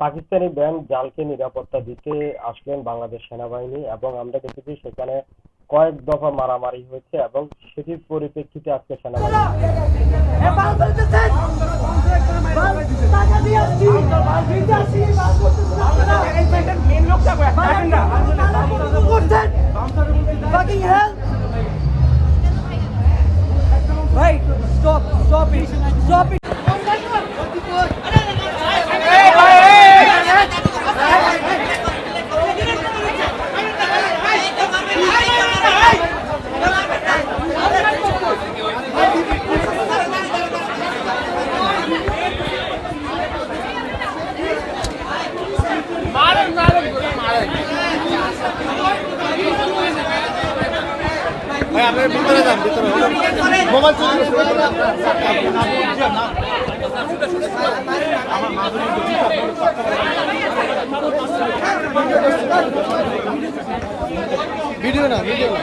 Pakistani band জালকে নিরাপত্তা দিতে আসলেন বাংলাদেশ সেনাবাহিনী এবং আমরা দেখেছি সেখানে কয়েক দফা মারামারি হয়েছে এবং সেটির পরিপ্রেক্ষিতে আজকে সেনাবাহিনী stop it, stop it! Video না ভিডিও না।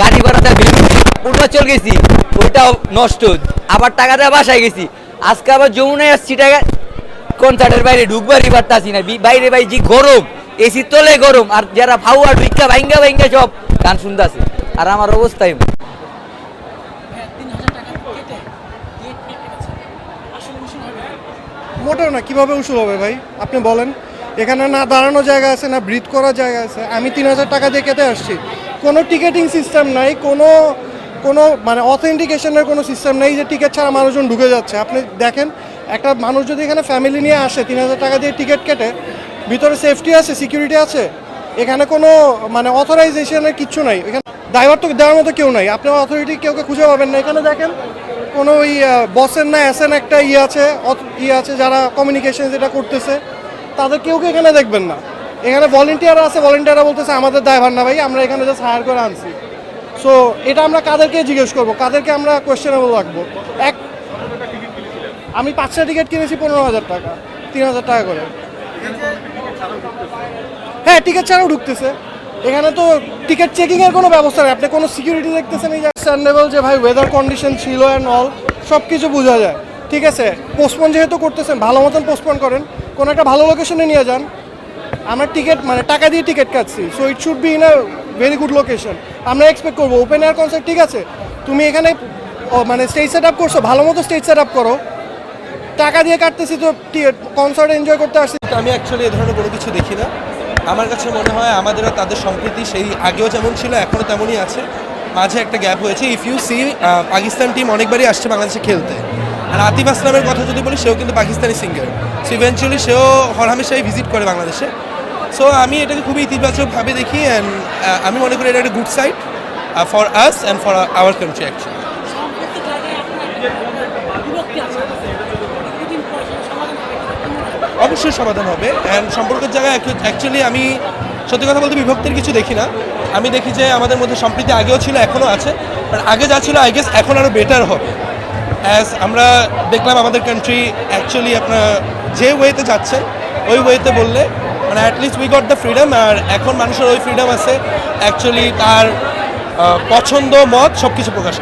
গাড়ি ভাড়াতে পূর্বাচল গেছি, ওইটাও নষ্ট। আবার টাকা দেওয়া বাসায় গেছি। আজকে আবার যমুনায় আসছি, টাকা কনসার্টের বাইরে ঢুকবারই পারতাছি না বাইরে ভাই যে গরম এসি তলে গরম, আর যারা ফাউয়া ভিক্ষা ভাঙ্গা ভাঙ্গা সব গান শুনতেছে। আর আমার অবস্থায় মোটেও না, কীভাবে উসুল হবে ভাই? আপনি বলেন। এখানে না দাঁড়ানো জায়গা আছে, না ব্রিথ করার জায়গা আছে। আমি তিন হাজার টাকা দিয়ে কেটে আসছি। কোনো টিকেটিং সিস্টেম নাই, কোনো কোনো মানে অথেন্টিকেশনের কোনো সিস্টেম নেই যে টিকিট ছাড়া মানুষজন ঢুকে যাচ্ছে। আপনি দেখেন, একটা মানুষ যদি এখানে ফ্যামিলি নিয়ে আসে, তিন হাজার টাকা দিয়ে টিকিট কেটে, ভিতরে সেফটি আছে সিকিউরিটি আছে, এখানে কোনো মানে অথরাইজেশনের কিচ্ছু নাই। এখানে ড্রাইভার তো দেওয়ার মতো কেউ নাই। আপনি অথরিটি কেউকে খুঁজে পাবেন না। এখানে দেখেন, কোনো ওই বসের না এসেন একটা ইয়ে আছে ইয়ে আছে যারা কমিউনিকেশন যেটা করতেছে, তাদের কেউকে এখানে দেখবেন না? এখানে ভলেন্টিয়ার আছে ভলেন্টিয়াররা বলতেছে, আমাদের ড্রাইভার না ভাই, আমরা এখানে জাস্ট হায়ার করে আনছি। সো এটা আমরা কাদেরকে জিজ্ঞেস করব? কাদেরকে আমরা কোয়েশ্চেনেবল রাখব? এক, আমি পাঁচটা টিকিট কিনেছি পনেরো হাজার টাকা, তিন হাজার টাকা করে। হ্যাঁ টিকিট ছাড়াও ঢুকতেছে। এখানে তো টিকিট চেকিং এর কোনো ব্যবস্থা নেই। আপনি কোনো সিকিউরিটি দেখতেছেন এই স্ট্যান্ডেবল যে ভাই ওয়েদার কন্ডিশন ছিল অ্যান্ড অল সব কিছু বোঝা যায়। ঠিক আছে? পোস্টপোন যেহেতু করতেছেন, ভালো মতন পোস্টপোন করেন। কোনো একটা ভালো লোকেশনে নিয়ে যান। আমরা টিকিট মানে টাকা দিয়ে টিকিট কাটছি। So it should be in a very good location আমরা এক্সপেক্ট করব ওপেন এয়ার কনসার্ট ঠিক আছে, তুমি এখানে মানে স্টেজ সেট আপ করছ, ভালো মতো স্টেজ সেট আপ করো। টাকা দিয়ে কাটতেছি তো কনসার্ট এনজয় করতে আসছি। আমি অ্যাকচুয়ালি এ ধরনের কোনো কিছু দেখি না। আমার কাছে মনে হয় আমাদেরও তাদের সম্প্রীতি সেই আগেও যেমন ছিল, এখনও তেমনই আছে। মাঝে একটা গ্যাপ হয়েছে। If you see Pakistan team অনেকবারই আসছে বাংলাদেশে খেলতে। আর আতিফ আসলামের কথা যদি বলি, সেও কিন্তু পাকিস্তানি সিঙ্গার সো ইভেনচুয়ালি সেও হরহামেশাই ভিজিট করে বাংলাদেশে। সো আমি এটাকে খুবই ইতিবাচকভাবে দেখি অ্যান্ড আমি মনে করি এটা একটা good side for us and for our country actually অবশ্যই সমাধান হবে অ্যান্ড সম্পর্কের জায়গায় অ্যাকচুয়ালি আমি সত্যি কথা বলতে বিভক্তির কিছু দেখি না। আমি দেখি যে আমাদের মধ্যে সম্প্রীতি আগেও ছিল এখনও আছে। বাট আগে যা ছিল আই গেস এখন আরও বেটার হবে। অ্যাজ আমরা দেখলাম আমাদের কান্ট্রি অ্যাকচুয়ালি আপনার যে ওয়েতে যাচ্ছে ওই ওয়েতে বললে মানে at least we got the freedom আর এখন মানুষের ওই ফ্রিডম আছে অ্যাকচুয়ালি তার পছন্দ, মত সব কিছু প্রকাশ।